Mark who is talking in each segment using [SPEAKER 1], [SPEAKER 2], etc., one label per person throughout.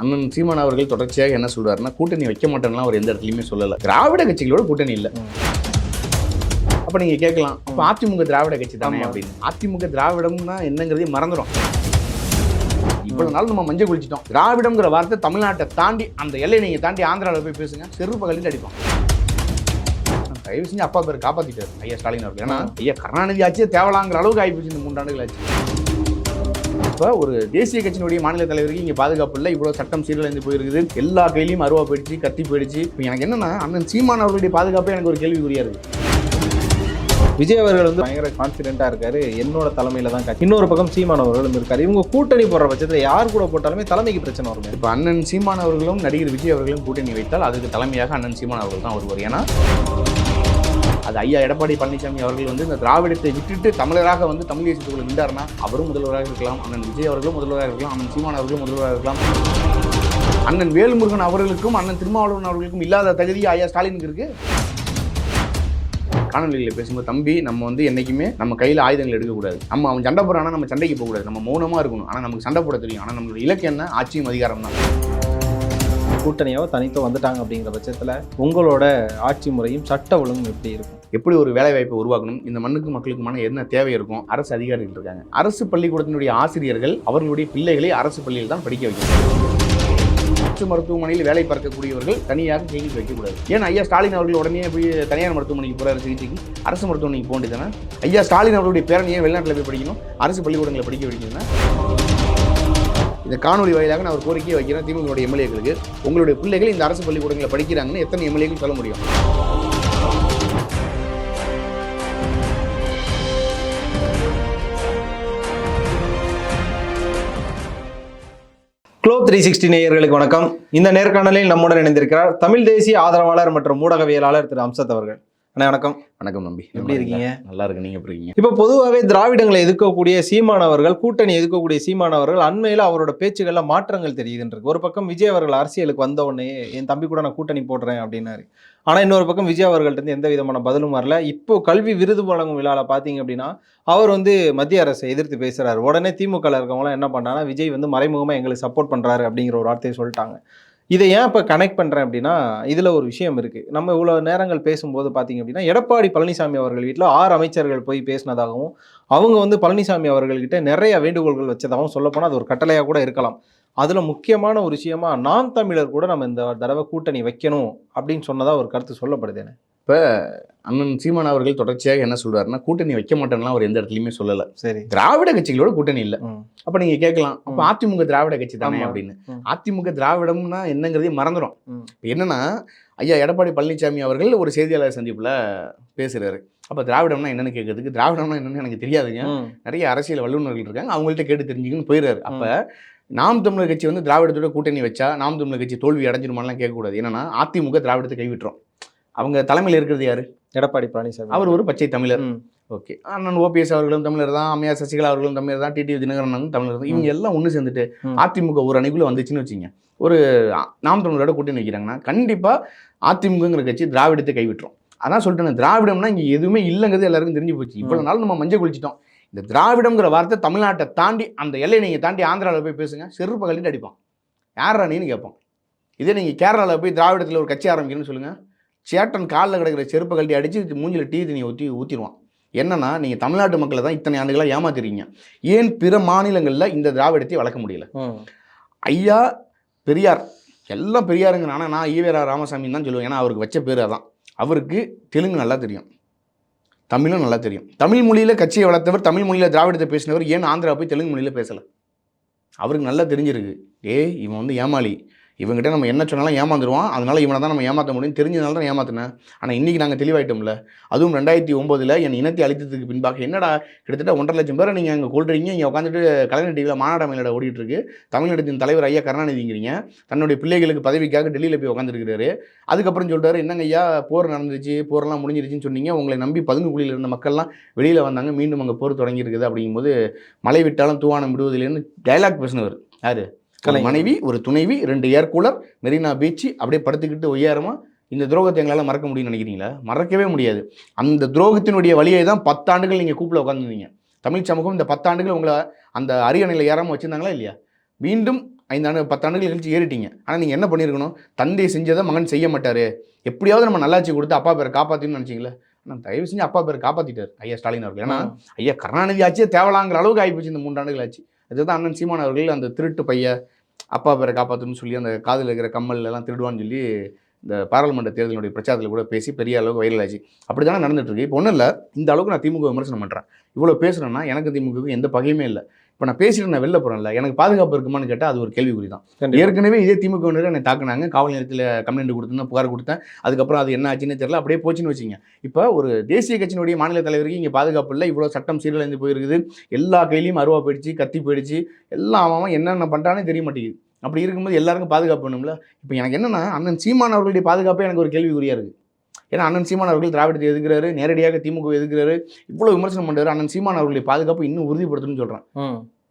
[SPEAKER 1] அண்ணன் சீமான் அவர்கள் தொடர்ச்சியாக என்ன சொல்றாருன்னா கூட்டணி வைக்க மாட்டேன்லாம் அவர் எந்த இடத்துலையுமே சொல்லல. திராவிட கட்சிகளோட கூட்டணி இல்லை. அப்ப நீங்க கேட்கலாம் அப்ப அதிமுக திராவிட கட்சி தானே. அப்படின்னு. அதிமுக திராவிடம்னா என்னங்கிறதே மறந்துடும் இவ்வளவு நாள் நம்ம மஞ்சள் குளிச்சிட்டோம். திராவிடம்ங்கிற வார்த்தை தமிழ்நாட்டை தாண்டி அந்த எல்லையை நீங்க தாண்டி ஆந்திராவில் போய் பேசுங்க செருப்பு கழிட்டு அடிப்பான் தயவு செஞ்சு அப்பா பேர் காப்பாத்திட்டாரு. ஐயா ஸ்டாலின் அவர்கள். ஏன்னா ஐயா கருணாநிதி ஆச்சு தேவலாங்கிற அளவுக்கு ஆகிப்போச்சு இந்த மூன்றாண்டுகள் ஆச்சு. இப்போ ஒரு தேசிய கட்சியினுடைய மாநில தலைவருக்கு இங்கே பாதுகாப்பு இல்லை. இவ்வளோ சட்டம் சீரழிந்து போயிருக்குது. எல்லா கையிலையும் அருவா போயிடுச்சு கத்தி போயிடுச்சு. இப்போ எனக்கு என்னன்னா அண்ணன் சீமான் அவர்களுடைய பாதுகாப்பே எனக்கு ஒரு கேள்விக்குறியா இருக்கு.
[SPEAKER 2] விஜய் அவர்கள் வந்து பயங்கர கான்ஃபிடென்ட்டா இருக்காரு. என்னோட தலைமையில தான் கட்சி. இன்னொரு பக்கம் சீமான் அவர்களும் இருக்காரு. இவங்க கூட்டணி போடுற பட்சத்துல யார் கூட போட்டாலுமே தலைமைக்கு பிரச்சனை வரும்.
[SPEAKER 1] இப்போ அண்ணன் சீமான் அவர்களும் நடிகர் விஜய் அவர்களும் கூட்டணி வைத்தால் அதுக்கு தலைமையாக அண்ணன் சீமான் அவர்கள் தான் வருவார். ஏன்னா அது ஐயா எடப்பாடி பழனிசாமி அவர்கள் வந்து இந்த திராவிடத்தை விட்டுட்டு தமிழராக வந்து தமிழ் தேசியத்துக்குள்ள நின்றாருன்னா அவரும் முதல்வராக இருக்கலாம். அண்ணன் விஜய் அவர்களும் முதல்வராக இருக்கலாம். அண்ணன் சீமான் அவர்களும் முதல்வராக இருக்கலாம். அண்ணன் வேல்முருகன் அவர்களுக்கும் அண்ணன் திருமாவளவன் அவர்களுக்கும் இல்லாத தகுதி ஐயா ஸ்டாலினுக்கு இருக்கு? காணொலியில் பேசும்போது தம்பி நம்ம வந்து என்னைக்குமே நம்ம கையில் ஆயுதங்கள் எடுக்கக்கூடாது. நம்ம அவன் சண்டை போடுறானா நம்ம சண்டைக்கு போகக்கூடாது. நம்ம மௌனமாக இருக்கணும். ஆனால் நமக்கு சண்டை போட தெரியும். ஆனால் நம்மளோட இலக்கு என்ன? ஆட்சியும் அதிகாரம் தான்
[SPEAKER 2] கூட்டணியாக தனித்தோ வந்துட்டாங்க அப்படிங்கிற பட்சத்தில் உங்களோட ஆட்சி முறையும் சட்ட ஒழுங்கும் எப்படி இருக்கும்?
[SPEAKER 1] எப்படி ஒரு வேலை வாய்ப்பை உருவாக்கணும்? இந்த மண்ணுக்கு மக்களுக்குமான என்ன தேவை இருக்கும்? அரசு அதிகாரிகள் இருக்காங்க. அரசு பள்ளிக்கூடத்தினுடைய ஆசிரியர்கள் அவர்களுடைய பிள்ளைகளை அரசு பள்ளியில் தான் படிக்க வைக்கணும். அரசு மருத்துவமனையில் வேலை பார்க்கக்கூடியவர்கள் தனியாக சிகிச்சை வைக்கக்கூடாது. ஏன் ஐயா ஸ்டாலின் அவர்கள் உடனே போய் தனியார் மருத்துவமனைக்கு போறாரு சிகிச்சைக்கு? அரசு மருத்துவமனைக்கு போக வேண்டியதானே ஐயா ஸ்டாலின் அவர்களுடைய பேரன் ஏன் வெளிநாட்டில் போய் படிக்கணும்? அரசு பள்ளிக்கூடங்களை படிக்க வைக்கணும்னா? இந்த காணொலி வாயிலாக நான் ஒரு கோரிக்கையை வைக்கிறேன். திமுக எம்எல்ஏக்களுக்கு. உங்களுடைய பிள்ளைகள் இந்த அரசு பள்ளிக்கூடங்களில் படிக்கிறாங்கன்னு எத்தனை எம்எல்ஏக்கள் சொல்ல முடியும்?
[SPEAKER 2] க்ளோ த்ரீ சிக்ஸ்டி நேயர்களுக்கு வணக்கம். இந்த நேர்காணலில் நம்முடன் இணைந்திருக்கிறார் தமிழ் தேசிய ஆதரவாளர் மற்றும் ஊடகவியலாளர் திரு அம்சத் அவர்கள். அண்ணா வணக்கம்.
[SPEAKER 1] வணக்கம் நம்பி
[SPEAKER 2] எப்படி இருக்கீங்க?
[SPEAKER 1] நல்லா இருக்கு நீங்க எப்படி இருக்கீங்க?
[SPEAKER 2] இப்போ பொதுவாகவே திராவிடங்களை எதிர்க்கக்கூடிய சீமானவர்கள் கூட்டணி எதிர்க்கக்கூடிய சீமானவர்கள் அண்மையில் அவரோட பேச்சுகள்ல மாற்றங்கள் தெரியுதுன்றது ஒரு பக்கம் விஜய் அவர்கள் அரசியலுக்கு வந்த உடனே என் தம்பி கூட நான் கூட்டணி போடுறேன் அப்படின்னாரு. ஆனா இன்னொரு பக்கம் விஜய் அவர்கள்ட்ட இருந்து எந்த விதமான பதிலும் வரல. இப்போ கல்வி விருது வழங்கும் விழால பாத்தீங்க அப்படின்னா அவர் வந்து மத்திய அரசை எதிர்த்து பேசுறாரு. உடனே திமுக இருக்கவங்களாம் என்ன பண்ணாங்கன்னா விஜய் வந்து மறைமுகமா எங்களுக்கு சப்போர்ட் பண்றாரு அப்படிங்கிற ஒரு வார்த்தையை சொல்லிட்டாங்க. இதை ஏன் இப்போ கனெக்ட் பண்ணுறேன் அப்படின்னா இதில் ஒரு விஷயம் இருக்குது நம்ம இவ்வளோ நேரங்கள் பேசும்போது பார்த்தீங்க அப்படின்னா எடப்பாடி பழனிசாமி அவர்கள் வீட்டில் ஆறு அமைச்சர்கள் போய் பேசினதாகவும் அவங்க வந்து பழனிசாமி அவர்கள்கிட்ட நிறைய வேண்டுகோள்கள் வச்சதாகவும் சொல்லப்போனால் அது ஒரு கட்டளையாக கூட இருக்கலாம். அதில் முக்கியமான ஒரு விஷயமா நாம் தமிழர் கூட நம்ம இந்த தடவை கூட்டணி வைக்கணும் அப்படின்னு சொன்னதாக ஒரு கருத்து சொல்லப்படுது எனக்கு
[SPEAKER 1] அண்ணன் சீமான் அவர்கள் தொடர்ச்சியாக என்ன சொல்றாருன்னா கூட்டணி வைக்க மாட்டேன்லாம் அவர் எந்த இடத்துலையுமே சொல்லல
[SPEAKER 2] சரி
[SPEAKER 1] திராவிட கட்சிகளோட கூட்டணி இல்ல. அப்ப நீங்க கேட்கலாம் அப்ப. அதிமுக திராவிட கட்சி தானே. அப்படின்னு. அதிமுக திராவிடம்னா என்னங்கிறதே மறந்துடும். இப்ப என்னன்னா ஐயா எடப்பாடி பழனிசாமி அவர்கள் ஒரு செய்தியாளர் சந்திப்புல பேசுறாரு அப்ப திராவிடம்னா என்னன்னு கேட்கறதுக்கு திராவிடம்னா என்னன்னு எனக்கு தெரியாதுங்க. நிறைய அரசியல் வல்லுநர்கள் இருக்காங்க அவங்கள்ட்ட கேட்டு தெரிஞ்சுக்கன்னு போயிடுறாரு அப்ப நாம் தமிழர் கட்சி வந்து திராவிடத்தோட கூட்டணி வச்சா நாம் தமிழர் கட்சி தோல்வி அடைஞ்சிருமான்லாம் கேட்கக்கூடாது என்னன்னா அதிமுக திராவிடத்தை கைவிட்டுரும் அவங்க தலைமையில் இருக்கிறது யாரு?
[SPEAKER 2] எடப்பாடி பழனிசாமி.
[SPEAKER 1] அவர் ஒரு பச்சை தமிழர். ஓகே. அண்ணன் ஓபிஎஸ் அவர்களும் தமிழர் தான் அம்மையார் சசிகலா அவர்களும் தமிழர் தான் டிடி தினகரன் அண்ணனும் தமிழர் தான். இவங்க எல்லாம் ஒன்று சேர்ந்துட்டு. அதிமுக ஒரு அணிக்குள்ள வந்துச்சுன்னு வச்சுங்க. ஒரு நாம் தமிழரோட கூட்டணி வைக்கிறாங்கன்னா கண்டிப்பா அதிமுகங்கிற கட்சி திராவிடத்தை கைவிட்டுரும். அதான் சொல்லிட்டேன் திராவிடம்னா இங்க எதுவுமே இல்லைங்கிறது எல்லாருக்கும் தெரிஞ்சு போச்சு. இவ்வளவு நாள் நம்ம மஞ்சள் குளிச்சிட்டோம். இந்த திராவிடம்ங்கிற வார்த்தை தமிழ்நாட்டை தாண்டி அந்த எல்லையை நீங்க தாண்டி ஆந்திராவில் போய் பேசுங்க செருப்பு கழட்டிட்டு அடிப்பான். யாரா நீன்னு கேட்பான். இதே நீங்க கேரளாவில் போய் திராவிடத்தில் ஒரு கட்சி ஆரம்பிக்கணும்னு சொல்லுங்க. சேட்டன் காலில் கிடக்கிற செருப்பை கழட்டி அடிச்சு மூஞ்சில டீ தண்ணியை ஊற்றி ஊற்றிடுவான் என்னன்னா நீங்கள் தமிழ்நாட்டு மக்களை தான் இத்தனை ஆண்டுகளாக ஏமாத்துறீங்க. ஏன் பிற மாநிலங்களில் இந்த திராவிடத்தை வளர்க்க முடியல. ஐயா பெரியார் எல்லாம் பெரியாருங்க. ஆனால் நான் ஈவேரா ராமசாமி தான் சொல்லுவேன். ஏன்னா அவருக்கு வச்ச பேர் அதான். அவருக்கு தெலுங்கு நல்லா தெரியும். தமிழும் நல்லா தெரியும். தமிழ் மொழியில் கட்சியை வளர்த்தவர் தமிழ் மொழியில் திராவிடத்தை பேசினவர். ஏன் ஆந்திரா போய் தெலுங்கு மொழியில் பேசலை? அவருக்கு நல்லா தெரிஞ்சிருக்கு. ஏய் இவன் வந்து ஏமாளி. இவங்ககிட்ட நம்ம என்ன சொன்னாலும் ஏமாந்துருவான். அதனால் இவனை தான் நம்ம ஏமாற்ற முடியும். தெரிஞ்சதுனால தான் ஏமாத்தினேன். ஆனால் இன்றைக்கி நாங்கள் தெளிவாயிட்டோம்ல. அதுவும் ரெண்டாயிரத்தி ஒம்போதில் என் இனத்தை அழித்ததுக்கு பின்பாக என்னடா கிட்டத்தட்ட ஒன்றரை லட்சம் பேரை நீங்கள் அங்கே கொள்றீங்க இங்கே உட்காந்துட்டு கலைஞர் டிவியில் மாநாட மயிலோட ஓடிட்டு இருக்கு தமிழ்நாட்டின் தலைவர் ஐயா கருணாநிதிங்கிறீங்க. தன்னுடைய பிள்ளைகளுக்கு பதவிக்காக டெல்லியில் போய் உட்காந்துருக்கிறாரு அதுக்கப்புறம் சொல்கிறாரு என்னங்க ஐயா போர் நடந்துச்சு போரெல்லாம் முடிஞ்சிருச்சுன்னு சொன்னீங்க. உங்களை நம்பி பதுங்கு குழியில் இருந்த மக்கள்லாம் வெளியில் வந்தாங்க. மீண்டும் அங்கே போர் தொடங்கியிருக்குது. அப்படிங்கும்போது மழை விட்டாலும் தூவானம் விடுவதில்லைன்னு டைலாக் பேசினவர். யார்? மனைவி ஒரு துணைவி ரெண்டு ஏர் கூலர் மெரினா பீச் அப்படியே படுத்துக்கிட்டு ஒய்யாரமா இந்த துரோகத்தை எங்களால் மறக்க முடியும்னு நினைக்கிறீங்களா? மறக்கவே முடியாது. அந்த துரோகத்தினுடைய வழியை தான் பத்தாண்டுகள் நீங்கள் கூப்பில் உட்காந்துருந்தீங்க தமிழ் சமூகம் இந்த பத்தாண்டுகள் உங்களை அந்த அரியணையில் ஏறாமல் வச்சுருந்தாங்களா இல்லையா? மீண்டும் ஐந்தாண்டு பத்தாண்டுகள் கழிச்சு ஏறிட்டீங்க. ஆனால் நீங்கள் என்ன பண்ணியிருக்கணும் தந்தை செஞ்சதை மகன் செய்ய மாட்டார். எப்படியாவது நம்ம நல்லாட்சி கொடுத்து அப்பா பேரை காப்பாற்றணும்னு நினச்சிங்களே? ஆனால் தயவு செஞ்சு அப்பா பேரை காப்பாற்றிட்டார் ஐயா ஸ்டாலின் அவர்கள். ஏன்னா ஐயா கருணாநிதி ஆட்சியே தேவலாங்கிற அளவுக்கு ஆகிப்போச்சு இந்த மூன்றாண்டுகள் ஆச்சு. அதுதான் அண்ணன் சீமான் அவர்கள் அந்த திருட்டு பைய அப்பா பேரை காப்பாற்றணும்னு சொல்லி அந்த காதில் இருக்கிற கம்மல் எல்லாம் திருடுவான்னு சொல்லி இந்த பாராளுமன்ற தேர்தலுடைய பிரச்சாரத்தில் கூட பேசி பெரிய அளவுக்கு வைரல் ஆச்சு. அப்படி தானே நடந்துட்டு இருக்கு. இப்போ ஒன்றும் இல்லை. இந்த அளவுக்கு நான் திமுக விமர்சனம் பண்ணுறேன் இவ்வளோ பேசுகிறேன்னா எனக்கு திமுகவுக்கு எந்த பகையுமே இல்லை. இப்போ நான் பேசிட்டு நான் வெளில போகிறேன்ல எனக்கு பாதுகாப்பு இருக்குமான்னு கேட்டால் அது ஒரு கேள்விக்குறி தான். ஏற்கனவே இதே திமுகவினர் என்னை தாக்குனாங்க காவல் நிலையத்தில் கம்ப்ளைண்ட் கொடுத்தேன் புகார் கொடுத்தேன் அதுக்கப்புறம் அது என்ன ஆச்சுன்னு தெரியல அப்படியே போச்சுன்னு வச்சிங்க இப்போ ஒரு தேசிய கட்சியினுடைய மாநில தலைவருக்கு இங்கே பாதுகாப்பு இல்லை இவ்வளோ சட்டம் சீரழிந்து போயிருக்குது எல்லா கையிலையும் அருவா போயிடுச்சு கத்தி போயிடுச்சு எல்லாம் அவன் என்னென்ன பண்ணுறானே தெரிய மாட்டேங்குது. அப்படி இருக்கும்போது எல்லாருக்கும் பாதுகாப்பு வேணும்ல? இப்போ எனக்கு என்னன்னா அண்ணன் சீமான் அவர்களுடைய பாதுகாப்பே எனக்கு ஒரு கேள்விக்குறியாக இருக்குது ஏன்னா அண்ணன் சீமான் அவர்கள் திராவிடத்தை எதுக்குறாரு நேரடியாக திமுக எதுக்குறாரு இவ்வளோ விமர்சனம் பண்ணுறாரு அண்ணன் சீமான் அவர்களுடைய பாதுகாப்பு இன்னும் உறுதிப்படுத்தணும்னு சொல்கிறேன்.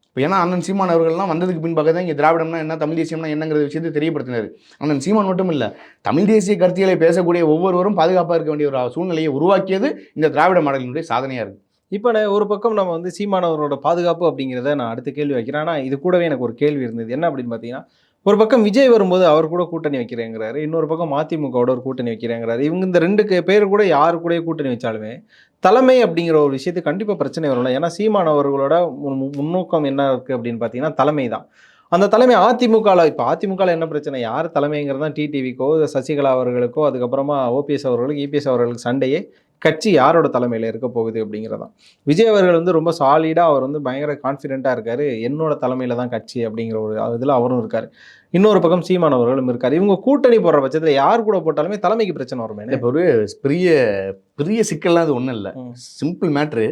[SPEAKER 1] இப்போ ஏன்னா அண்ணன் சீமான் அவர்கள்லாம் வந்ததுக்கு பின்பாக தான் இங்கே திராவிடம்னா என்ன தமிழ் தேசியம்னா என்னங்கிற விஷயத்தை தெரியப்படுத்தினார். அண்ணன் சீமான் மட்டும் இல்லை தமிழ் தேசிய கருத்தியலை பேசக்கூடிய ஒவ்வொருவரும் பாதுகாப்பாக இருக்க வேண்டிய ஒரு சூழ்நிலையை உருவாக்கியது இந்த திராவிட மாடலினுடைய சாதனையாக இருக்குது
[SPEAKER 2] இப்போ நான் ஒரு பக்கம் நம்ம வந்து சீமானவரோட பாதுகாப்பு அப்படிங்கிறத நான் அடுத்த கேள்வி வைக்கிறேன். ஆனால் இது கூடவே எனக்கு ஒரு கேள்வி இருந்தது. என்ன அப்படின்னு பார்த்தீங்கன்னா ஒரு பக்கம் விஜய் வரும்போது அவர் கூட கூட்டணி வைக்கிறேங்கிறாரு. இன்னொரு பக்கம் அதிமுகவோட ஒரு கூட்டணி வைக்கிறேங்கிறாரு. இவங்க இந்த ரெண்டு பேர் கூட யாரு கூட கூட்டணி வச்சாலுமே தலைமை அப்படிங்கிற ஒரு விஷயத்து கண்டிப்பாக பிரச்சனை வரும்ல. ஏன்னா சீமான் அவர்களோட முன்னோக்கம் என்ன இருக்குது அப்படின்னு பார்த்தீங்கன்னா தலைமை தான். அந்த தலைமை அதிமுகவில் இப்போ அதிமுகவில் என்ன பிரச்சனை? யார் தலைமைங்கிறது தான் டிடிவிக்கோ சசிகலா அவர்களுக்கோ அதுக்கப்புறமா ஓபிஎஸ் அவர்களுக்கு இபிஎஸ் அவர்களுக்கு சண்டையே கட்சி யாரோட தலைமையில் இருக்க போகுது அப்படிங்கிறதான் விஜய் அவர்கள் வந்து ரொம்ப சாலிடாக அவர் வந்து பயங்கர கான்ஃபிடென்ட்டாக இருக்கார். என்னோட தலைமையில் தான் கட்சி அப்படிங்கிற ஒரு இதில் அவரும் இருக்கார். இன்னொரு பக்கம் சீமான் அவர்களும் இருக்கார். இவங்க கூட்டணி போடுற பட்சத்தில் யார் கூட போட்டாலுமே தலைமைக்கு பிரச்சனை வருமே
[SPEAKER 1] இப்போ ஒரு பெரிய பெரிய சிக்கல்லாம் அது ஒன்றும் இல்லை. சிம்பிள் மேட்ரு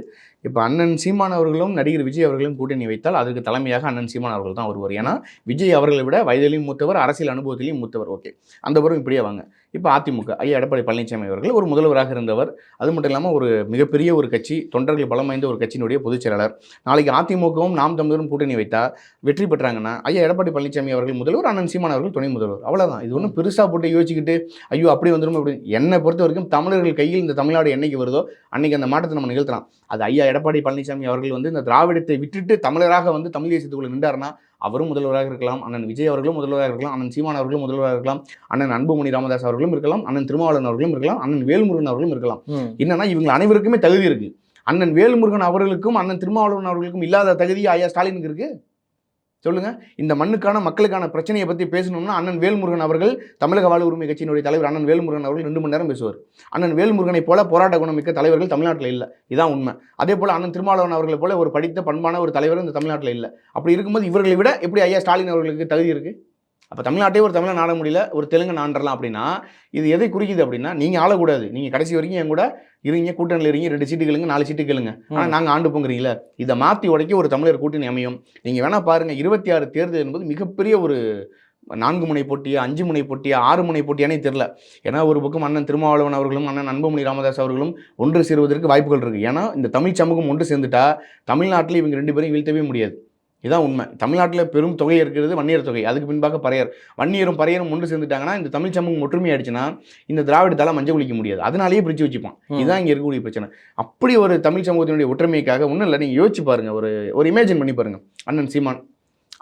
[SPEAKER 1] இப்போ அண்ணன் சீமான் அவர்களும் நடிகர் விஜய் அவர்களும் கூட்டணி வைத்தால் அதுக்கு தலைமையாக அண்ணன் சீமான் அவர்கள் தான் வருவார். ஏன்னா விஜய் அவர்களை விட வயதிலையும் மூத்தவர் அரசியல் அனுபவத்திலையும் மூத்தவர். ஓகே. அந்த புறம் இப்படியே வாங்க. இப்போ அதிமுக ஐயா எடப்பாடி பழனிசாமி அவர்கள் ஒரு முதல்வராக இருந்தவர். அது மட்டும் இல்லாமல் ஒரு மிகப்பெரிய ஒரு கட்சி தொண்டர்கள் பலம் வாய்ந்த ஒரு கட்சியினுடைய பொதுச் செயலாளர். நாளைக்கு அதிமுகவும் நாம் தமிழரும் கூட்டணி வைத்தால் வெற்றி பெற்றாங்கன்னா ஐயா எடப்பாடி பழனிசாமி அவர்கள் முதல்வர் அண்ணன் சீமான் அவர்கள் துணை முதல்வர். அவ்வளோதான் இது ஒன்றும் பெருசாக போட்டு யோசிச்சுக்கிட்டு ஐயோ அப்படி வந்துடும் அப்படி. என்னை பொறுத்த வரைக்கும் தமிழர்கள் கையில் இந்த தமிழ்நாடு என்னைக்கு வருதோ அன்னைக்கு அந்த மாற்றத்தை நம்ம நிகழ்த்தலாம். அது ஐயா எடப்பாடி பழனிசாமி அவர்கள் வந்து இந்த திராவிடத்தை விட்டுட்டு தமிழராக வந்து தமிழ் தேசியத்துக்குள்ளே நின்றாருன்னா அவரும் முதல்வராக இருக்கலாம் அண்ணன் விஜய் அவர்களும் முதல்வராக இருக்கலாம் அண்ணன் சீமான் அவர்களும் முதல்வராக இருக்கலாம் அண்ணன் அன்புமணி ராமதாஸ் அவர்களும் இருக்கலாம் அண்ணன் திருமாவளவன் அவர்களும் இருக்கலாம் அண்ணன் வேல்முருகன் அவர்களும் இருக்கலாம். என்னன்னா இவங்க அனைவருக்குமே தகுதி இருக்கு. அண்ணன் வேல்முருகன் அவர்களுக்கும் அண்ணன் திருமாவளவன் அவர்களுக்கும் இல்லாத தகுதி ஐயா ஸ்டாலினுக்கு இருக்கு? சொல்லுங்கள் இந்த மண்ணுக்கான மக்களுக்கான பிரச்சனையை பற்றி பேசணும்னா அண்ணன் வேல்முருகன் அவர்கள் தமிழக வாழ் உரிமை கட்சியினுடைய தலைவர் அண்ணன் வேல்முருகன் அவர்கள் ரெண்டு மணி நேரம் பேசுவார். அண்ணன் வேல்முருகனை போல போராட்ட குணமிக்க தலைவர்கள் தமிழ்நாட்டில் இல்லை. இதான் உண்மை. அதே போல் அண்ணன் திருமாவளவன் அவர்களை போல ஒரு படித்த பண்பான ஒரு தலைவர் இந்த தமிழ்நாட்டில் இல்லை. அப்படி இருக்கும்போது இவர்களை விட எப்படி ஐயா ஸ்டாலின் அவர்களுக்கு தகுதி இருக்குது அப்போ தமிழ்நாட்டே ஒரு தமிழை நாட முடியல ஒரு தெலுங்கு நாண்டலாம் அப்படின்னா இது எதை குறிக்குது அப்படின்னா நீங்கள் ஆளக்கூடாது நீங்கள் கடைசி வரைக்கும் என் கூட இருங்க கூட்டணியில் இருங்க ரெண்டு சீட்டு கேளுங்க நாலு சீட்டு கேளுங்க. ஆனால் நாங்கள் ஆண்டு போங்கிறீங்களே இதை மாற்றி உடைக்க ஒரு தமிழர் கூட்டணி அமையும். நீங்கள் வேணால் பாருங்கள் இருபத்தி ஆறு தேர்தல் என்பது மிகப்பெரிய ஒரு நான்கு முனை போட்டியா அஞ்சு முனை போட்டியா ஆறு முனை போட்டியானே தெரில ஏன்னா ஒரு பக்கம் அண்ணன் திருமாவளவன் அவர்களும் அண்ணன் அன்புமணி ராமதாஸ் அவர்களும் ஒன்று சேருவதற்கு வாய்ப்புகள் இருக்குது ஏன்னா இந்த தமிழ் சமூகம் ஒன்று சேர்ந்துட்டா தமிழ்நாட்டில் இவங்க ரெண்டு பேரும் வீழ்த்தவே முடியாது. இதான் உண்மை. தமிழ்நாட்டில் பெரும் தொகை இருக்கிறது வன்னியர் தொகை. அதுக்கு பின்பாக பறையர். வன்னியரும் பறையரும் ஒன்று சேர்ந்துட்டாங்கன்னா இந்த தமிழ் சமூகம் ஒற்றுமையாயிடுச்சுன்னா இந்த திராவிடத்தால மஞ்சள் குளிக்க முடியாது. அதனாலேயே பிரித்து வச்சுப்பான். இதுதான் இங்கே இருக்கக்கூடிய பிரச்சனை. அப்படி ஒரு தமிழ் சமூகத்தினுடைய ஒற்றுமைக்காக ஒன்றும் இல்லை நீங்கள் யோசிச்சு பாருங்க. ஒரு ஒரு இமேஜின் பண்ணி பாருங்க. அண்ணன் சீமான்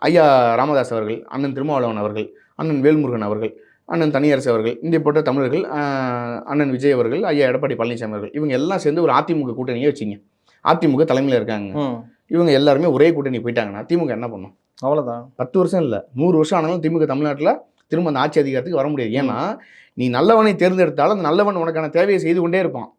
[SPEAKER 1] ஐயா ராமதாஸ் அவர்கள் அண்ணன் திருமாவளவன் அவர்கள் அண்ணன் வேல்முருகன் அவர்கள் அண்ணன் தனியரசு அவர்கள் இந்த போட்ட தமிழர்கள் அண்ணன் விஜய் அவர்கள் ஐயா எடப்பாடி பழனிசாமி அவர்கள் இவங்க எல்லாம் சேர்ந்து ஒரு அதிமுக கூட்டணியே வச்சிங்க. அதிமுக தலைமையில் இருக்காங்க. இவங்க எல்லாருமே ஒரே கூட்டணி போயிட்டாங்கன்னா திமுக என்ன பண்ணும்?
[SPEAKER 2] அவ்வளவுதான்.
[SPEAKER 1] பத்து வருஷம் இல்லை. நூறு வருஷம் ஆனாலும் திமுக தமிழ்நாட்டில் திரும்ப அந்த ஆட்சி அதிகாரத்துக்கு வர முடியாது. ஏன்னா நீ நல்லவனை தேர்ந்தெடுத்தாலும் அந்த நல்லவன் உனக்கான தேவையை செய்து கொண்டே இருப்பான்.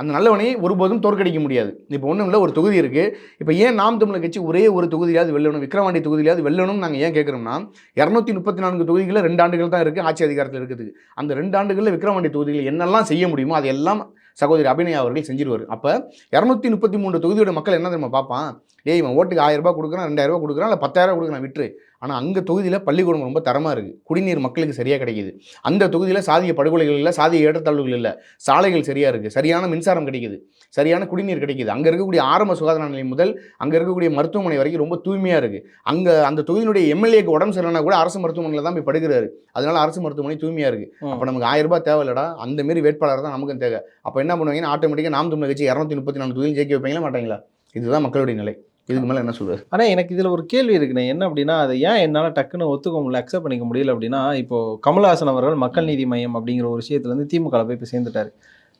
[SPEAKER 1] அந்த நல்லவனை ஒருபோதும் தோற்கடிக்க முடியாது. இப்போ ஒன்றும் இல்லை ஒரு தொகுதி இருக்குது இப்போ ஏன் நாம் தமிழர் கட்சி ஒரே ஒரு தொகுதியாவது வெல்லணும்? விக்ரவாண்டி தொகுதியிலாவது வெல்லணும் நாங்கள் ஏன் கேட்குறோம்னா இரநூத்தி முப்பத்தி நான்கு தொகுதிகளில் ரெண்டு ஆண்டுகள் தான் இருக்குது ஆட்சி அதிகாரத்தில் இருக்குது அந்த ரெண்டு ஆண்டுகளில் விக்ரவாண்டி தொகுதியில் என்னெல்லாம் செய்ய முடியுமோ அதெல்லாம் சகோதரி அபிநயா அவர்கள் செஞ்சிருவார். அப்போ இரநூத்தி முப்பத்தி மூணு தொகுதியோட மக்கள் என்ன தெரியுமா பார்ப்பான்? ஏய் இவன் ஓட்டுக்கு ஆயிரம் ரூபாய் கொடுக்குறான் ரெண்டாயிரம் ரூபாய் கொடுக்குறான் இல்லை பத்தாயிரம் கொடுக்குறான் விட்டுரு. ஆனால் அங்கே தொகுதியில் பள்ளிக்கூடம் ரொம்ப தரமாக இருக்குது குடிநீர் மக்களுக்கு சரியாக கிடைக்குது. அந்த தொகுதியில் சாதிய படுகொலைகள் இல்லை சாதிய ஏற்றத்தாழ்வுகள் இல்லை. சாலைகள் சரியாக இருக்குது சரியான மின்சாரம் கிடைக்குது. சரியான குடிநீர் கிடைக்குது. அங்கே இருக்கக்கூடிய ஆரம்ப சுகாதார நிலையம் முதல் அங்கே இருக்கக்கூடிய மருத்துவமனை வரைக்கும் ரொம்ப தூய்மையாக இருக்குது அங்கே அந்த தொகுதியினுடைய எம்எல்ஏக்கு உடம்பு சரியில்லைனா கூட அரசு மருத்துவமனையில் தான் போய் படுகிறாரு அதனால அரசு மருத்துவமனை தூய்மையாக இருக்குது. அப்போ நமக்கு ஆயிரம் ரூபாய் தேவையில்லடா அந்த மாரி வேட்பாளர் தான் நமக்கும் தேவை. அப்போ என்ன பண்ணுவாங்கன்னா ஆட்டோமேட்டிக்காக நாம் தமிழ் கட்சி இரநூத்தி முப்பத்தி நாலு தொகுதியில் ஜெயிக்க வைப்பீங்களா மாட்டாங்களா? இதுதான் மக்களுடைய நிலை. இதுக்கு மேலே என்ன சொல்லுவார்
[SPEAKER 2] ஆனா எனக்கு இதுல ஒரு கேள்வி இருக்குண்ணே. என்ன அப்படின்னா அதை ஏன் என்னால டக்குன்னு ஒத்துக்க முடியல அக்செப்ட் பண்ணிக்க முடியல அப்படின்னா இப்போ கமலஹாசன் அவர்கள் மக்கள் நீதி மையம் அப்படிங்கிற ஒரு விஷயத்துல இருந்து திமுக போய் இப்ப சேர்ந்துட்டாரு.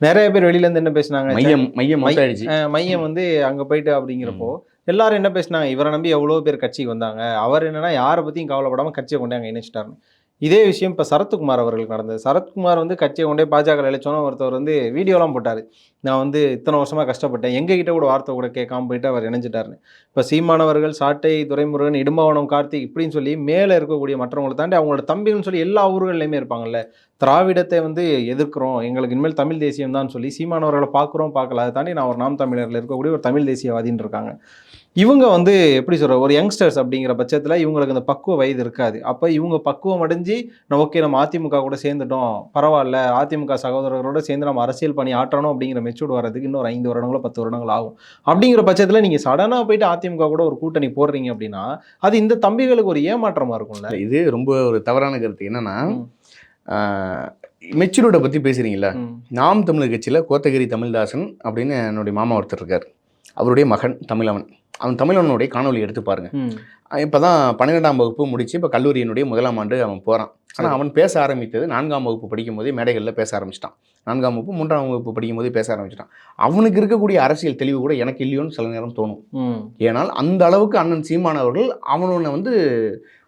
[SPEAKER 2] நிறைய பேர் வெளியில இருந்து என்ன பேசினாங்க?
[SPEAKER 1] மையம் மையம்
[SPEAKER 2] மையம் வந்து அங்க போயிட்டு அப்படிங்கிறப்போ எல்லாரும் என்ன பேசினாங்க? இவரை நம்பி எவ்வளோ பேர் கட்சிக்கு வந்தாங்க. அவர் என்னன்னா யாரை பத்தியும் கவலைப்படாம கட்சியை கொண்டு அங்கே இணைச்சிட்டாருன்னு. இதே விஷயம் இப்போ சரத்குமார் அவர்களுக்கு நடந்தது. சரத்குமார் வந்து கட்சியை கொண்டே பாஜக இழைச்சோன்னா ஒருத்தவர் வந்து வீடியோலாம் போட்டார். நான் வந்து இத்தனை வருஷமாக கஷ்டப்பட்டேன். எங்ககிட்ட கூட வார்த்தை கூட கேட்காம போயிட்டு அவர் இணைஞ்சிட்டாருன்னு. இப்போ சீமானவர்கள் சாட்டை துரைமுருகன் இடும்பவனம் கார்த்திக் இப்படின்னு சொல்லி மேலே இருக்கக்கூடிய மற்றவங்களை தாண்டி அவங்களோட தம்பின்னு சொல்லி எல்லா ஊர்கள்லையுமே இருப்பாங்கல்ல. திராவிடத்தை வந்து எதிர்க்கிறோம். எங்களுக்கு இனிமேல் தமிழ் தேசியம் தான் சொல்லி சீமானவர்களை பார்க்குறோம் பார்க்கல அதை தாண்டி நான் ஒரு நாம் தமிழரில் இருக்கக்கூடிய ஒரு தமிழ் தேசியவாதின்னு இருக்காங்க. இவங்க வந்து எப்படி சொல்ற ஒரு யங்ஸ்டர்ஸ் அப்படிங்கிற பட்சத்தில் இவங்களுக்கு அந்த பக்குவ வயது இருக்காது. அப்போ இவங்க பக்குவம் அடைஞ்சு ஓகே நம்ம அதிமுக கூட சேர்ந்துட்டோம். பரவாயில்ல. அதிமுக சகோதரர்களோட சேர்ந்து நம்ம அரசியல் பண்ணி ஆற்றணும் அப்படிங்கிற மெச்சூர்டு வரதுக்கு இன்னொரு ஐந்து வருடங்களோ பத்து வருடங்கள் ஆகும். அப்படிங்கிற பட்சத்தில் நீங்கள் சடனாக போயிட்டு அதிமுக கூட ஒரு கூட்டணி போடுறீங்க அப்படின்னா அது இந்த தம்பிகளுக்கு ஒரு ஏமாற்றமா இருக்கும்ல?
[SPEAKER 1] இது ரொம்ப ஒரு தவறான கருத்து. என்னன்னா
[SPEAKER 2] ம்.
[SPEAKER 1] மெச்சூரிட்ட பற்றி பேசுகிறீங்களா. நாம் தமிழர் கட்சியில் கோத்தகிரி தமிழ்தாசன் அப்படின்னு என்னுடைய மாமா ஒருத்தர் இருக்கார். அவருடைய மகன் தமிழவன் அவன் தமிழவனுடைய காணொளி எடுத்து பாருங்க. இப்போ தான் பன்னிரெண்டாம் வகுப்பு முடிச்சு இப்போ கல்லூரியினுடைய முதலாம் ஆண்டு அவன் போகிறான் ஆனால். அவன் பேச ஆரம்பித்தது நான்காம் வகுப்பு படிக்கும் போதே மேடைகளில் பேச ஆரம்பிச்சிட்டான் நான்காம் வகுப்பு மூன்றாம் வகுப்பு படிக்கும் போதே பேச ஆரம்பிச்சிட்டான் அவனுக்கு இருக்கக்கூடிய அரசியல் தெளிவு கூட எனக்கு இல்லையோன்னு சில நேரம் தோணும். ஏனால் அந்த அளவுக்கு அண்ணன் சீமானவர்கள் அவனை வந்து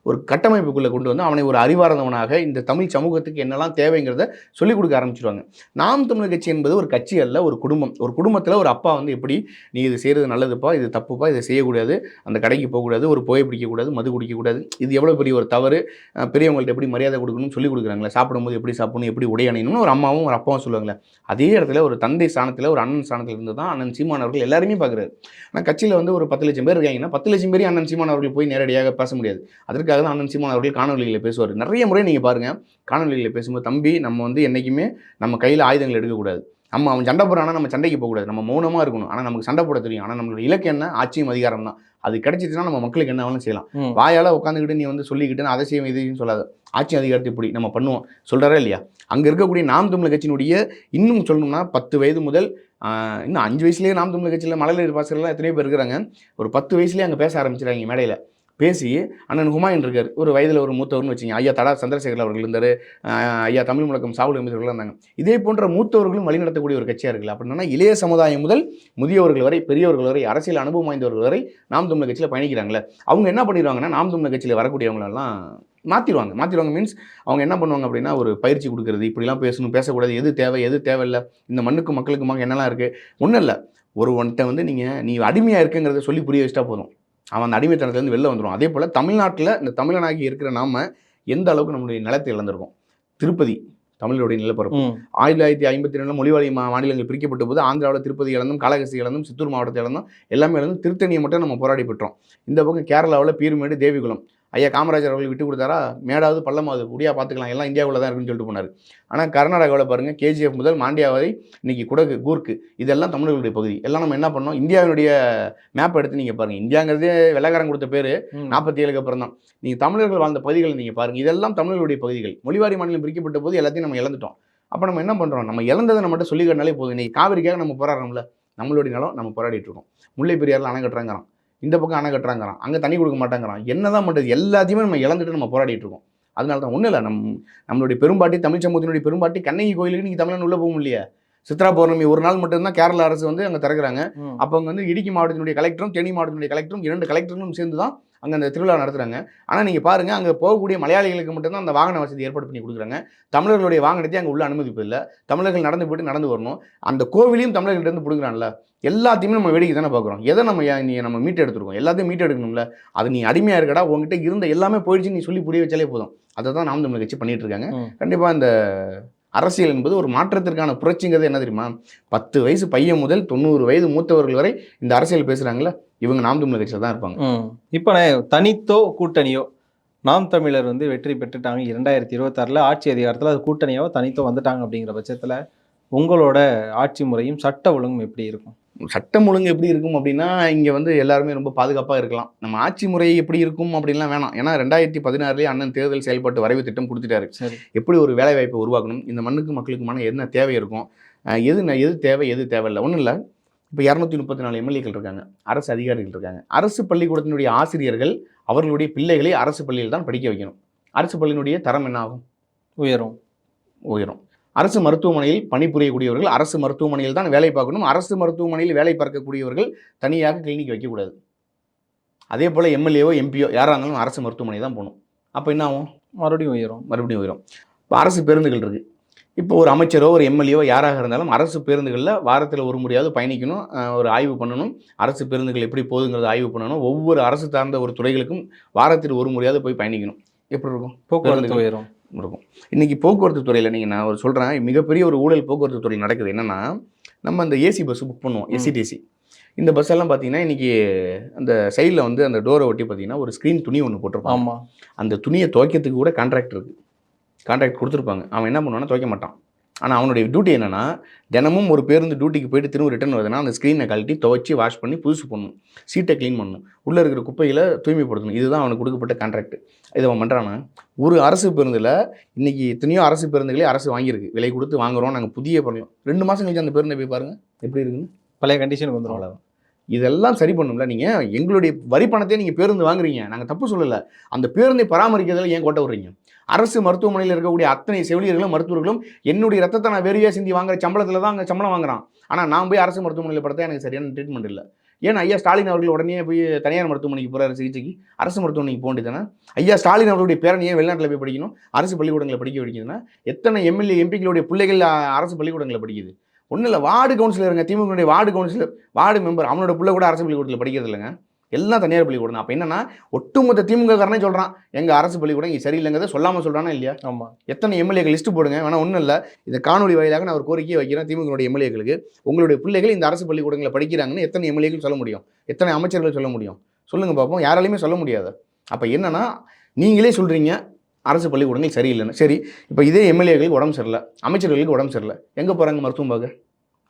[SPEAKER 1] ஒரு கட்டமைப்புக்குள்ளே கொண்டு வந்து அவனை ஒரு அறிவார்ந்தவனாக இந்த தமிழ் சமூகத்துக்கு என்னெல்லாம் தேவைங்கிறத சொல்லிக் கொடுக்க ஆரம்பிச்சிருவாங்க. நாம் தமிழர் கட்சி என்பது ஒரு கட்சி அல்ல ஒரு குடும்பம். ஒரு குடும்பத்தில் ஒரு அப்பா வந்து எப்படி நீ இது செய்கிறது நல்லதுப்பா இது தப்புப்பா இதை செய்யக்கூடாது அந்த கடைக்கு போகக்கூடாது ஒரு புகை பிடிக்கக்கூடாது மது குடிக்கக்கூடாது இது எவ்வளோ பெரிய ஒரு தவறு பெரியவங்கள்ட்ட எப்படி மரியாதை கொடுக்கணும்னு சொல்லி கொடுக்குறாங்களே சாப்பிடும்போது எப்படி சாப்பிடணும் எப்படி உடை அணியணும்னு ஒரு அம்மாவும் ஒரு அப்பாவும் சொல்லுவாங்களே அதே இடத்துல ஒரு தந்தை ஸ்தானத்தில் ஒரு அண்ணன் ஸ்தானத்தில் இருந்து தான் அண்ணன் சீமானவர்கள் எல்லாருமே பார்க்குறாரு ஆனால் கட்சியில் வந்து ஒரு பத்து லட்சம் பேர் இருக்காங்கன்னா பத்து லட்சம் பேரையும் அண்ணன் சீமான் அவர்கள் போய் நேரடியாக பேச முடியாது. அதற்காக தான் அண்ணன் சீமான் அவர்கள் காணொலிகளில் பேசுவார். நிறைய முறை நீங்கள் பாருங்கள் காணொலிகளில் பேசும்போது தம்பி நம்ம வந்து என்றைக்குமே நம்ம கையில் ஆயுதங்கள் எடுக்கக்கூடாது. நம்ம அவன் சண்டை போடுறானா நம்ம சண்டைக்கு போகக்கூடாது. நம்ம மௌனமாக இருக்கணும். ஆனால் நமக்கு சண்டை போட தெரியும். ஆனால் நம்மளோட இலக்கு என்ன? ஆட்சியும் அதிகாரம் தான். அது கிடைச்சிச்சுன்னா நம்ம மக்களுக்கு என்ன வேணாலும் செய்யலாம். வாயால் உட்காந்துக்கிட்டு நீ வந்து சொல்லிக்கிட்டு நான் அதை செய்வேன் இதையும் சொல்லாத. ஆட்சி அதிகாரத்தை இப்படி நம்ம பண்ணுவோம். சொல்கிறாரா இல்லையா? அங்கே இருக்கக்கூடிய நாம் தமிழர் கட்சியினுடைய இன்னும் சொல்லணும்னா பத்து வயது முதல் இன்னும் அஞ்சு வயசுலேயே நாம் தமிழர் கட்சியில் மழலையர் பாசகர்லாம் எத்தனையோ பேர் இருக்கிறாங்க. ஒரு பத்து வயசுலேயே அங்கே பேச ஆரம்பிச்சிடுறாங்க மேடையில். பேசி அண்ணன் ஹுமாயூன் இருக்கார். ஒரு வயதில் ஒரு மூத்தவர்னு வச்சுங்க. ஐயா தடா சந்திரசேகர் அவர்கள் இருந்தார். ஐயா தமிழ் முழக்கம் சாவுல் அமைச்சர்கள் இருந்தாங்க. இதே போன்ற மூத்தவர்களும் வழிநடத்தக்கூடிய ஒரு கட்சியாக இருக்குல்ல. அப்படின்னா இளைய சமுதாயம் முதல் முதியவர்கள் வரை பெரியவர்கள் வரை அரசியல் அனுபவம் வாய்ந்தவர்கள் வரை நாம் தமிழ் கட்சியில் பயணிக்கிறாங்களே அவங்க என்ன பண்ணிடுவாங்கன்னா நாம் தமிழ் கட்சியில் வரக்கூடியவங்களெல்லாம் மாற்றிடுவாங்க மாற்றிடுவாங்க மீன்ஸ் அவங்க என்ன பண்ணுவாங்க அப்படின்னா ஒரு பயிற்சி கொடுக்குறது இப்படிலாம் பேசணும் பேசக்கூடாது எது தேவை எது தேவையில்லை இந்த மண்ணுக்கு மக்களுக்குமாக என்னெல்லாம் இருக்குது ஒன்றும் இல்லை. ஒரு ஒன்ட்ட வந்து நீங்கள் நீ அடிமையாக இருக்குங்கிறத சொல்லி புரிய வச்சிட்டா போதும். அவன் அந்த அடிமைத்தனத்துலேருந்து வெளில வந்துடும் அதே போல் தமிழ்நாட்டில் இந்த தமிழனாகி இருக்கிற நாம எந்த அளவுக்கு நம்மளுடைய நிலத்தை இழந்திருக்கோம்? திருப்பதி தமிழருடைய நிலப்பரப்பு. ஆயிரத்தி தொள்ளாயிரத்தி ஐம்பத்தி ரெண்டில் மொழிவாளி மா மாநிலங்கள் பிரிக்கப்பட்ட போது ஆந்திராவில் திருப்பதி இழந்தும் காளகஸ்தி இழந்தும் சித்தூர் மாவட்டத்தை இழந்தும். எல்லாமே இழந்தும் திருத்தணியை மட்டும் நம்ம போராடி பெற்றோம். இந்த பக்கம் கேரளாவில் பீர்மேடு தேவிகுளம். ஐயா காமராஜர் அவர்கள் விட்டு கொடுத்தாரா? மேடாவது பள்ளமாவது முடியா பார்த்துக்கலாம் எல்லாம் இந்தியாவுல தான் இருக்குன்னு சொல்லிட்டு போனார். ஆனால் கர்நாடகாவில் பாருங்கள் கேஜிஎஃப் முதல் மாண்டியா வரை இன்னைக்கு குடகு கூர்க்கு இதெல்லாம் தமிழர்களுடைய பகுதி. எல்லாம் நம்ம என்ன பண்ணோம்? இந்தியாவினுடைய மேப் எடுத்து நீங்கள் பாருங்கள் இந்தியாங்கிறதே வெள்ளக்காரன் கொடுத்த பேர். நாற்பத்தி ஏழுக்கு அப்புறம் தான். நீங்கள் தமிழர்கள் வாழ்ந்த பகுதிகளை நீங்கள் பாருங்கள் இதெல்லாம் தமிழர்களுடைய பகுதிகள். மொழிவாரி மாநிலம் பிரிக்கப்பட்ட போது எல்லாத்தையும் நம்ம இழந்துட்டோம். அப்போ நம்ம என்ன பண்ணுறோம் நம்ம இழந்ததை நம்மகிட்ட சொல்லிக்கிறனாலே போதும். இன்னைக்கு காவிரிக்காக நம்ம போராடுறோம்ல. நம்மளுடைய நிலம் நம்ம போராடிட்டு இருக்கோம். முல்லை பெரியாரில் அணை கட்டுறாங்கிறான் இந்த பக்கம் அணை கட்டுறாங்கிறான். அங்கே தண்ணி கொடுக்க மாட்டாங்கிறான். என்னதான் பண்ணுறது எல்லாத்தையுமே நம்ம இழந்துட்டு நம்ம போராடிட்டு இருக்கோம். அதனால தான் ஒன்றும் இல்லை. நம் நம்மளுடைய பெரும்பாட்டி தமிழ் சமூகத்தினுடைய பெரும்பாட்டி கண்ணகி கோயிலுக்கு நீங்கள் தமிழ்நாடு உள்ளே போக முடியல சித்ரா பௌர்ணமி ஒரு நாள் மட்டும்தான் கேரள அரசு வந்து அங்கே திறக்கிறாங்க. அப்போ அங்கே வந்து இடுக்கி மாவட்டத்தினுடைய கலெக்டரும் தேனி மாவட்டத்தினுடைய கலெக்டரும் இரண்டு கலெக்டர்களும் சேர்ந்து தான் அங்கே அந்த திருவிழா நடத்துகிறாங்க ஆனால் நீங்கள் பாருங்கள் அங்கே போகக்கூடிய மலையாளிகளுக்கு மட்டும்தான் அந்த வாகன வசதி ஏற்பாடு பண்ணி கொடுக்குறாங்க. தமிழர்களுடைய வாகனத்தை அங்கே உள்ள அனுமதிப்பதில்லை தமிழர்கள் நடந்து போயிட்டு நடந்து வரணும். அந்த கோவிலையும் தமிழர்கள்ட்ட இருந்து பிடுங்குறான்ல. எல்லாத்தையுமே நம்ம வேடிக்கை தானே பார்க்குறோம் எதை நம்ம நீ நம்ம மீட்டு எடுத்துருக்கோம்? எல்லாத்தையும் மீட்டு எடுக்கணும்ல. அது நீ அடிமையாக இருக்கடா உங்ககிட்ட இருந்த எல்லாமே போயிடுச்சு நீ சொல்லி புரிய வச்சாலே போதும். அதை தான் நாம் தமிழர் கட்சி பண்ணிட்டு இருக்காங்க. கண்டிப்பாக இந்த அரசியல் என்பது ஒரு மாற்றத்திற்கான புரட்சிங்கிறது என்ன தெரியுமா? பத்து வயசு பையன் முதல் தொண்ணூறு வயது மூத்தவர்கள் வரை இந்த அரசியல் பேசுகிறாங்களே இவங்க நாம் தமிழர் கட்சியில் தான் இருப்பாங்க.
[SPEAKER 2] இப்போ தனித்தோ கூட்டணியோ நாம் தமிழர் வந்து வெற்றி பெற்றுட்டாங்க இரண்டாயிரத்தி இருபத்தாறில் ஆட்சி அதிகாரத்தில் அது கூட்டணியோ தனித்தோ வந்துட்டாங்க அப்படிங்கிற பட்சத்தில் உங்களோட ஆட்சி முறையும் சட்ட ஒழுங்கும் எப்படி இருக்கும்?
[SPEAKER 1] சட்டம் ஒழுங்கு எப்படி இருக்கும் அப்படின்னா இங்கே வந்து எல்லாருமே ரொம்ப பாதுகாப்பாக இருக்கலாம். நம்ம ஆட்சி முறை எப்படி இருக்கும் அப்படின்லாம் வேணாம். ஏன்னா ரெண்டாயிரத்தி பதினாறுலேயே அண்ணன் தேர்தல் செயல்பாட்டு வரைவு திட்டம் கொடுத்துட்டாரு. எப்படி ஒரு வேலை வாய்ப்பை உருவாக்கணும்? இந்த மண்ணுக்கு மக்களுக்குமான என்ன தேவை இருக்கும்? எது எது தேவை எது தேவையில்லை? ஒன்றும் இல்லை. இப்போ இரநூத்தி முப்பத்தி நாலு எம்எல்ஏக்கள் இருக்காங்க. அரசு அதிகாரிகள் இருக்காங்க. அரசு பள்ளிக்கூடத்தினுடைய ஆசிரியர்கள் அவர்களுடைய பிள்ளைகளை அரசு பள்ளியில் தான் படிக்க வைக்கணும். அரசு பள்ளியினுடைய தரம் என்ன ஆகும்?
[SPEAKER 2] உயரும்.
[SPEAKER 1] உயரும். அரசு மருத்துவமனையில் பணிபுரியக்கூடியவர்கள் அரசு மருத்துவமனையில் தான் வேலை பார்க்கணும். அரசு மருத்துவமனையில் வேலை பார்க்கக்கூடியவர்கள் தனியாக கிளினிக் வைக்கக்கூடாது. அதே போல் எம்எல்ஏவோ எம்பியோ யாராக இருந்தாலும் அரசு மருத்துவமனை தான் போகணும். அப்போ என்ன ஆகும்?
[SPEAKER 2] மறுபடியும் உயரும்.
[SPEAKER 1] மறுபடியும் உயரும். இப்போ அரசு பேருந்துகள் இருக்குது இப்போ ஒரு அமைச்சரோ ஒரு எம்எல்ஏவோ யாராக இருந்தாலும் அரசு பேருந்துகளில் வாரத்தில் ஒரு முறையாவது பயணிக்கணும் ஒரு ஆய்வு பண்ணணும். அரசு பேருந்துகள் எப்படி போகுதுங்கிறத ஆய்வு பண்ணணும். ஒவ்வொரு அரசு சார்ந்த ஒரு துறைகளுக்கும் வாரத்தில் ஒரு முறையாவது போய் பயணிக்கணும். எப்படி இருக்கும்?
[SPEAKER 2] போக்குவரத்து. உயரும்
[SPEAKER 1] இருக்கும். இன்னைக்கு போக்குவரத்து துறையில் நீங்கள் நான் ஒரு சொல்கிறேன் மிகப்பெரிய ஒரு ஊழல் போக்குவரத்து துறையில் நடக்குது என்னன்னா நம்ம அந்த ஏசி பஸ் புக் பண்ணுவோம்
[SPEAKER 2] ம்.
[SPEAKER 1] எஸ்சிடிசி இந்த பஸ் எல்லாம் பார்த்தீங்கன்னா இன்னைக்கு அந்த சைடில் வந்து அந்த டோரை ஒட்டி பார்த்தீங்கன்னா ஒரு ஸ்க்ரீன் துணி ஒன்று போட்டிருப்பாங்க.
[SPEAKER 2] ஆமா.
[SPEAKER 1] அந்த துணியை துவைக்கிறதுக்கு கூட கான்ட்ராக்ட் இருக்குது கான்ட்ராக்ட் கொடுத்துருப்பாங்க. அவன் என்ன பண்ணுவான்னா துவைக்க மாட்டான். ஆனால் அவனுடைய டியூட்டி என்னன்னா தினமும் ஒரு பேருந்து டியூட்டிக்கு போயிட்டு திரும்ப ரிட்டர்ன் வருதுன்னா அந்த ஸ்க்ரீனை கழட்டி துவைச்சி வாஷ் பண்ணி புதுசு பண்ணணும் சீட்டை க்ளீன் பண்ணணும். உள்ளே இருக்கிற குப்பைகளை தூய்மைப்படுத்தணும். இதுதான் அவனுக்கு கொடுக்கப்பட்ட கான்ட்ராக்ட் இதை அவன் பண்ணுறானா ஒரு அரசு பேருந்தில் இன்னைக்கு எத்தனையோ அரசு பேருந்துகளே அரசு வாங்கியிருக்கு. விலை கொடுத்து வாங்குறோம். நாங்கள் புதிய பண்ணலாம் ரெண்டு மாதம் கழிச்சு அந்த பேருந்தை போய் பாருங்க. எப்படி இருக்குன்னு?
[SPEAKER 2] பழைய கண்டிஷனுக்கு வந்துரும்.
[SPEAKER 1] அவ்வளவுதான். இதெல்லாம் சரி பண்ணும்ல நீங்கள் எங்களுடைய வரி பணத்தை நீங்கள் பேருந்து வாங்குறீங்க. நாங்கள் தப்பு சொல்லலை. அந்த பேருந்தை பராமரிக்கிறதுல ஏன் கோட்டை விடுறீங்க? அரசு மருத்துவமனையில் இருக்கக்கூடிய அத்தனை செவிலியர்களும் மருத்துவர்களும் என்னுடைய ரத்தத்தை நான் வெறியாக சிந்தி வாங்குற சம்பளத்தில் தான் அங்கே சம்பளம் வாங்குறான். ஆனால் நான் போய் அரசு மருத்துவமனையில் படுத்தா எனக்கு சரியான ட்ரீட்மெண்ட் இல்லை. ஏன் ஐயா ஸ்டாலின் அவர்கள் உடனே போய் தனியார் மருத்துவமனைக்கு போகிறாரு சிகிச்சைக்கு? அரசு மருத்துவமனைக்கு போக வேண்டியதானே ஐயா ஸ்டாலின் அவர்களுடைய பேரன் ஏன் வெளிநாட்டில் போய் படிக்கணும். அரசு பள்ளிக்கூடங்களை படிக்க வைக்கிறதுனா எத்தனை எம்எல்ஏ எம்பிக்களுடைய பிள்ளைகள் அரசு பள்ளிக்கூடங்களை படிக்குது? ஒன்றும் இல்லை வார்டு கவுன்சிலருங்க திமுகவுடைய வார்டு கவுன்சிலர் வார்டு மெம்பர் அவனோட பிள்ளை கூட அரசு பள்ளிக்கூடத்தில் படிக்கிறது இல்லைங்க. எல்லாம் தனியார் பள்ளிக்கூடம் அப்போ என்னன்னா ஒட்டுமொத்த திமுக காரனே சொல்கிறான் எங்கள் அரசு பள்ளிக்கூடம் இங்கே சரியில்லைங்கிறத சொல்லாமல் சொல்கிறானா இல்லையா?
[SPEAKER 2] ஆமா.
[SPEAKER 1] எத்தனை எம்எல்ஏக்கள் லிஸ்ட் போடுங்க வேணா ஒன்றும் இல்லை இந்த காணொலி வாயிலாக நான் ஒரு கோரிக்கையை வைக்கிறேன் திமுகவுடைய எம்எல்ஏக்களுக்கு. உங்களுடைய பிள்ளைகள் இந்த அரசு பள்ளிக்கூடங்களில் படிக்கிறாங்கன்னு எத்தனை எம்எல்ஏக்கள் சொல்ல முடியும்? எத்தனை அமைச்சர்கள் சொல்ல முடியும்? சொல்லுங்க பார்ப்போம் யாராலையுமே சொல்ல முடியாது. அப்போ என்னன்னா நீங்களே சொல்கிறீங்க அரசு பள்ளிக்கூடங்கள் சரியில்லைன்னு. சரி இப்போ இதே எம்எல்ஏகளுக்கு உடம்பு சரியில்லை அமைச்சர்களுக்கு உடம்பு சரியில்லை. எங்கே போகிறாங்க மருத்துவம் பார்க்க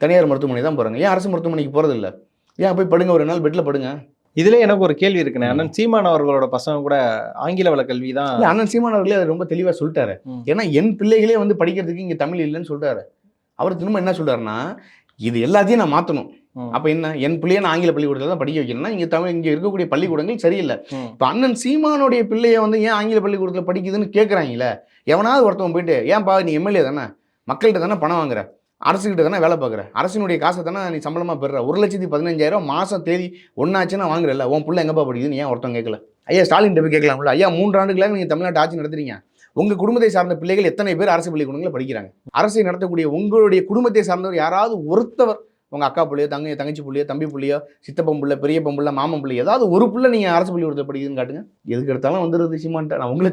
[SPEAKER 1] தனியார் மருத்துவமனை தான் போகிறாங்க ஏன் அரசு மருத்துவமனைக்கு போகிறதில்ல ஏன் போய் படுங்க ஒரு நாள் பெட்டில் படுங்க?
[SPEAKER 2] இதுல எனக்கு ஒரு கேள்வி இருக்குண்ணே. அண்ணன் சீமான் அவர்களோட பசங்க கூட ஆங்கில கல்வி தான்
[SPEAKER 1] அண்ணன் சீமான் அவர்களே அதை ரொம்ப தெளிவாக சொல்லிட்டாரு. ஏன்னா என் பிள்ளைகளே வந்து படிக்கிறதுக்கு இங்கே தமிழ் இல்லைன்னு சொல்லிட்டாரு அவர் திரும்ப என்ன சொல்றாருன்னா இது எல்லாத்தையும் நான் மாற்றணும். அப்போ என்ன? என் பிள்ளைய நான் ஆங்கில பள்ளிக்கூடத்தில் தான் படிக்க வைக்கணும்னா இங்கே தமிழ் இங்கே இருக்கக்கூடிய பள்ளிக்கூடங்கள் சரியில்லை. இப்போ அண்ணன் சீமானுடைய பிள்ளைய வந்து ஏன் ஆங்கில பள்ளிக்கூடத்தில் படிக்குதுன்னு கேட்குறாங்களே எவனாவது ஒருத்தவன் போயிட்டு ஏன்பா நீ எம்எல்ஏ தானே? மக்கள்கிட்ட தானே பணம் வாங்குற? அரசுகிட்ட தானே வேலை பார்க்குற? அரசினுடைய காசை தானே நீ சம்பளமாக பெறுற? ஒரு லட்சத்தி பதினஞ்சாயிரம் மாதம் தேதி ஒன்றாச்சுன்னா வாங்குறல்ல? உன் பிள்ளை எங்கப்பா படிக்குதுன்னு ஏன் ஒருத்தன் கேட்கல ஐயா ஸ்டாலின் போய் கேட்கலாம்ல ஐயா மூன்று ஆண்டுகளாக நீங்கள் தமிழ்நாட்டு ஆட்சி நடத்துறீங்க. உங்கள் குடும்பத்தை சார்ந்த பிள்ளைகள் எத்தனை பேர் அரசு பள்ளிக்கூடங்களில் படிக்கிறாங்க? அரசை நடத்தக்கூடிய உங்களுடைய குடும்பத்தை சார்ந்தவர் யாராவது ஒருத்தவர் உங்கள் அக்கா பிள்ளையோ தங்க தங்கச்சி பிள்ளையோ தம்பி பிள்ளையோ சித்தப்பன் பிள்ளை பெரியப்பன் பிள்ளை மாமன் பிள்ளை ஏதாவது ஒரு பிள்ளை நீங்கள் அரசு பள்ளிக்கூடத்தில் படிக்குதுன்னு காட்டுங்க. எதுக்கு எடுத்தாலும் வந்துடுது சீமான்ட்ட. நான் உங்களை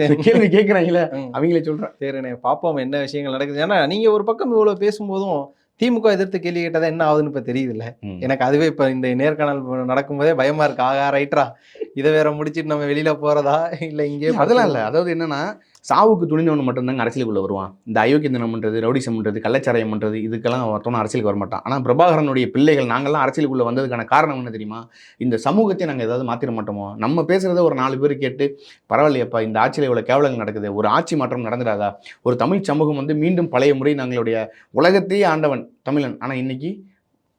[SPEAKER 2] சரி.
[SPEAKER 1] கேள்வி கேட்குறாங்களே. அவங்களே சொல்கிறேன்
[SPEAKER 2] சரிண்ணே பாப்போம் என்ன விஷயங்கள் நடக்குது. ஏன்னா நீங்க ஒரு பக்கம் இவ்வளவு பேசும்போதும் திமுக எதிர்த்து கேள்வி கேட்டதா என்ன ஆகுதுன்னு இப்ப தெரியுதுல்ல. எனக்கு அதுவே இப்ப இந்த நேர்காணல் நடக்கும்போதே பயமா இருக்கு. ஆகா ரைட்ரா. இதை வேற முடிச்சிட்டு நம்ம வெளியில போறதா? இல்ல இங்கே
[SPEAKER 1] அதெல்லாம் இல்லை. அதாவது என்னன்னா சாவுக்கு துணிந்தவன் மட்டும்தாங்க அரசியலுக்குள்ளே வருவான். இந்த அயோக்கியந்தனம் பண்ணுறது ரவுடிசம் பண்ணுறது கள்ளச்சாராயம் பண்ணுறது இதுக்கெல்லாம் ஒருத்தவனும் அரசியலுக்கு வர மாட்டான் ஆனால் பிரபாகரனுடைய பிள்ளைகள் நாங்கள்லாம் அரசியலுக்குள்ளே வந்ததுக்கான காரணம் என்ன தெரியுமா? இந்த சமூகத்தை நாங்கள் ஏதாவது மாற்றிட மாட்டோமோ? நம்ம பேசுகிறத ஒரு நாலு பேர் கேட்டு பரவாயில்லையப்பா இந்த ஆட்சியில் இவ்வளோ கேவலங்கள் நடக்குது. ஒரு ஆட்சி மாற்றம் நடந்துடாதா? ஒரு தமிழ் சமூகம் வந்து மீண்டும் பழைய முறை நாங்களுடைய உலகத்தையே ஆண்டவன் தமிழன். ஆனால் இன்றைக்கி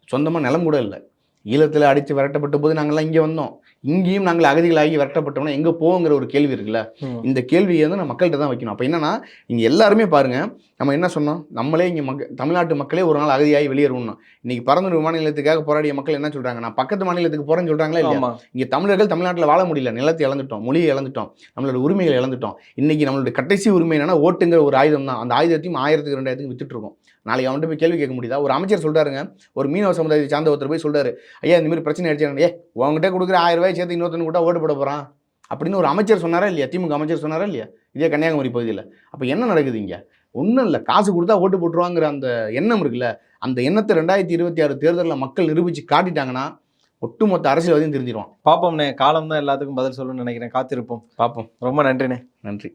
[SPEAKER 1] சொந்தமாக நிலம் கூட இல்லை. ஈழத்தில் அடித்து விரட்டப்பட்ட போது நாங்கள்லாம் இங்கே வந்தோம். இங்கேயும் நாங்கள் அகதிகளாகி விரட்டப்பட்டோம்னா எங்கே போவோங்கிற ஒரு கேள்வி இருக்குல்ல. இந்த கேள்வியை வந்து நம்ம மக்கள்கிட்ட தான் வைக்கணும். அப்போ என்னன்னா இங்கே எல்லாருமே பாருங்க நம்ம என்ன சொன்னோம்? நம்மளே இங்கே மக்க தமிழ்நாட்டு மக்களே ஒரு நாள் அகதியாகி வெளியேறணும் இன்னைக்கு பறந்து விமான நிலையத்துக்காக போராடிய மக்கள் என்ன சொல்றாங்க? நான் பக்கத்து மாநிலத்துக்கு போறேன்னு சொல்றாங்களா இல்லையா? இங்கே தமிழர்கள் தமிழ்நாட்டில் வாழ முடியல. நிலத்தை இழந்துட்டோம் மொழியை இழந்துட்டோம் நம்மளோட உரிமைகளை இழந்துட்டோம். இன்னைக்கு நம்மளோட கடைசி உரிமை என்னன்னா ஓட்டுங்கிற ஒரு ஆயுதம் தான். அந்த ஆயுதத்தையும் ஆயிரத்துக்கு ரெண்டாயிரத்துக்கு வித்துட்டு இருக்கோம். நாளைக்கு அவன்கிட்ட போய் கேள்வி கேட்க முடியுதா? ஒரு அமைச்சர் சொல்றாருங்க. ஒரு மீனவ சமுதாயத்தை சார்ந்த ஒருத்தர் போய் சொல்றாரு. ஐயா இந்த மாதிரி பிரச்சனை ஆயிடுச்சு. ஏ உங்ககிட்ட கொடுக்குற ஆயிரம் ரூபாய் சேர்த்து இன்னொருத்தனு கூட ஓட்டு போட போறான். அப்படின்னு ஒரு அமைச்சர் சொன்னாரா இல்லையா? திமுக அமைச்சர் சொன்னாரா இல்லையா? இதே கன்னியாகுமரி பகுதியில். அப்போ என்ன நடக்குது இங்கே? ஒன்றும் இல்லை. காசு கொடுத்தா ஓட்டு போட்டுருவாங்கிற அந்த எண்ணம் இருக்குல்ல. அந்த எண்ணத்தை ரெண்டாயிரத்தி இருபத்தி ஆறு தேர்தலில் மக்கள் நிரூபித்து காட்டிட்டாங்கன்னா ஒட்டுமொத்த அரசியல்வாதியும் தெரிஞ்சிருவான்
[SPEAKER 2] பாப்போம்ண்ணே. காலம் தான் எல்லாத்துக்கும் பதில் சொல்லணும்னு நினைக்கிறேன். காத்திருப்போம்.
[SPEAKER 1] பார்ப்போம்
[SPEAKER 2] ரொம்ப நன்றிண்ணே.
[SPEAKER 1] நன்றி.